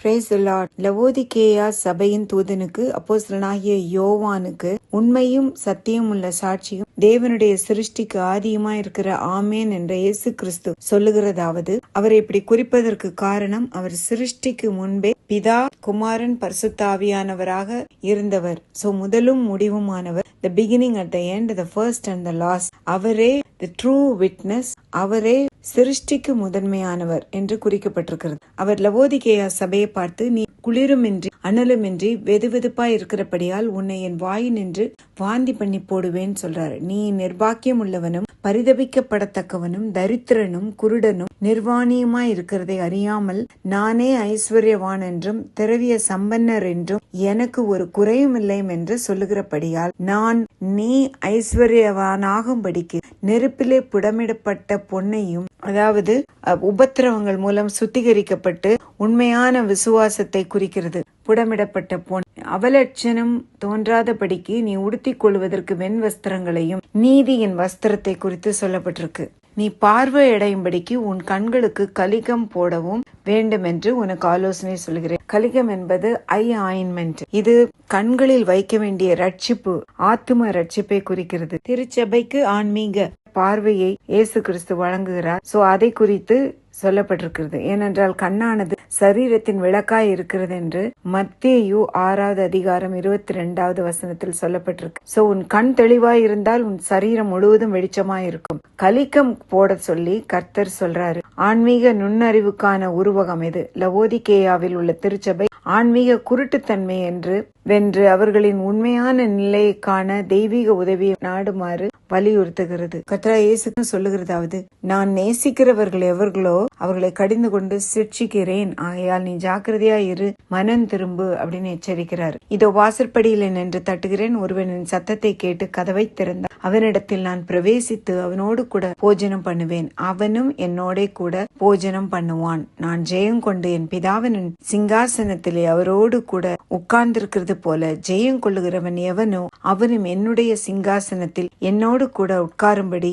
Brace Lord லவோதிகேயா சபையின் தூதனுக்கு அப்போஸ்தலனாகிய யோவானுக்கு உண்மையும் சத்தியம் உள்ள சாட்சியும் தேவனுடைய சிருஷ்டிக்கு ஆதியுமா இருக்கிற ஆமேன் என்ற இயேசு கிறிஸ்து சொல்லுகிறதாவது அவரை இப்படி குறிப்பதற்கு காரணம் அவர் சிருஷ்டிக்கு முன்பே பிதா குமாரன் பரிசுத்தாவியானவராக இருந்தவர். சோ முதலும் முடிவுமானவர் the beginning at the end the first and the last அவரே த ட்ரூ விட்னஸ் அவரே சிருஷ்டிக்கு முதன்மையானவர் என்று குறிக்கப்பட்டிருக்கிறது. அவர் லவோதிகேயா சபையை பார்த்து நீ குளிருமின்றி அனலுமின்றி வெதுவெதுப்பாய் இருக்கிறபடியால் உன்னை என் வாய் நின்று வாந்தி பண்ணி போடுவேன் சொல்றாரு. நீ நிர்பாக்கியம் உள்ளவனும் பரிதபிக்கப்படத்தக்கவனும் தரித்திரனும் குருடனும் நிர்வாணியுமாய் இருக்கிறதை அறியாமல் நானே ஐஸ்வர்யவான் என்றும் திரவிய சம்பன்னர் என்றும் எனக்கு ஒரு குறையும் இல்லை என்று சொல்லுகிறபடியால் நான் நீ ஐஸ்வர்யவானாகும்படிக்கு நெருப்பிலே புடமிடப்பட்ட பொன்னையும் அதாவது அஹ், உபத்திரவங்கள் மூலம் சுத்திகரிக்கப்பட்டு உண்மையான விசுவாசத்தை குறிக்கிறது. புடமிடப்பட்ட பொன். அவலட்சணம் தோன்றாதபடிக்கு நீ உடுத்திக் கொள்வதற்கு வெண் வஸ்திரங்களையும் நீதியின் வஸ்திரத்தை குறித்து சொல்லப்பட்டிருக்கு. நீ பார்வையடையும்படிக்கு உன் கண்களுக்கு கலிகம் போடவும் வேண்டும் என்று உனக்கு ஆலோசனை சொல்கிறேன். கலிகம் என்பது ஐ ஆயின்மெண்ட் இது கண்களில் வைக்க வேண்டிய ரட்சிப்பு ஆத்தும ரட்சிப்பை குறிக்கிறது. திருச்சபைக்கு ஆன்மீக பார்வையை இயேசு கிறிஸ்து வழங்குகிறார். சோ அதை குறித்து சொல்லப்பட்டிருக்கிறது. ஏனென்றால் கண்ணானது சரீரத்தின் விளக்காய் இருக்கிறது என்று மத்தேயு ஆறாவது அதிகாரம் இருபத்தி ரெண்டாவது வசனத்தில் சொல்லப்பட்டிருக்கு. சோ உன் கண் தெளிவாய் இருந்தால் உன் சரீரம் முழுவதும் வெளிச்சமாய் இருக்கும். கலிக்கம் போட சொல்லி கர்த்தர் சொல்றாரு ஆன்மீக நுண்ணறிவுக்கான உருவகம் இது லவோதிகேயாவில் உள்ள திருச்சபை ஆன்மீக குருட்டுத்தன்மை என்று வென்று அவர்களின் உண்மையான நிலையை காண தெய்வீக உதவியை நாடுமாறு வலியுறுத்துகிறது. கத்ரா இயேசுக்கு சொல்லுகிறதாவது நான் நேசிக்கிறவர்கள் எவர்களோ அவர்களை கடிந்து கொண்டு சிட்சிக்கிறேன் ஆகையால் நீ ஜாக்கிரதையா இரு மனம் திரும்பு அப்படின்னு எச்சரிக்கிறார். இதோ வாசற்படியில் நின்று தட்டுகிறேன். ஒருவனின் சத்தத்தை கேட்டு கதவை திறந்த அவனிடத்தில் நான் பிரவேசித்து அவனோடு கூட போஜனம் பண்ணுவேன். அவனும் என்னோட கூட போஜனம் பண்ணுவான். நான் ஜெயம் கொண்டு என் பிதாவின் சிங்காசனத்திலே அவரோடு கூட உட்கார்ந்திருக்கிறது போல ஜெயம் கொள்ளுகிறவன் எவனோ அவனும் என்னுடைய சிங்காசனத்தில் என்னோடு கூட உட்காரும்படி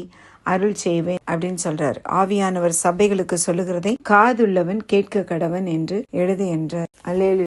அருள் செய்வேன் அப்படின்னு சொல்றார். ஆவியானவர் சபைகளுக்கு சொல்லுகிறதை காதுள்ளவன் கேட்க கடவன் என்று எழுது என்றார் அல்லேலு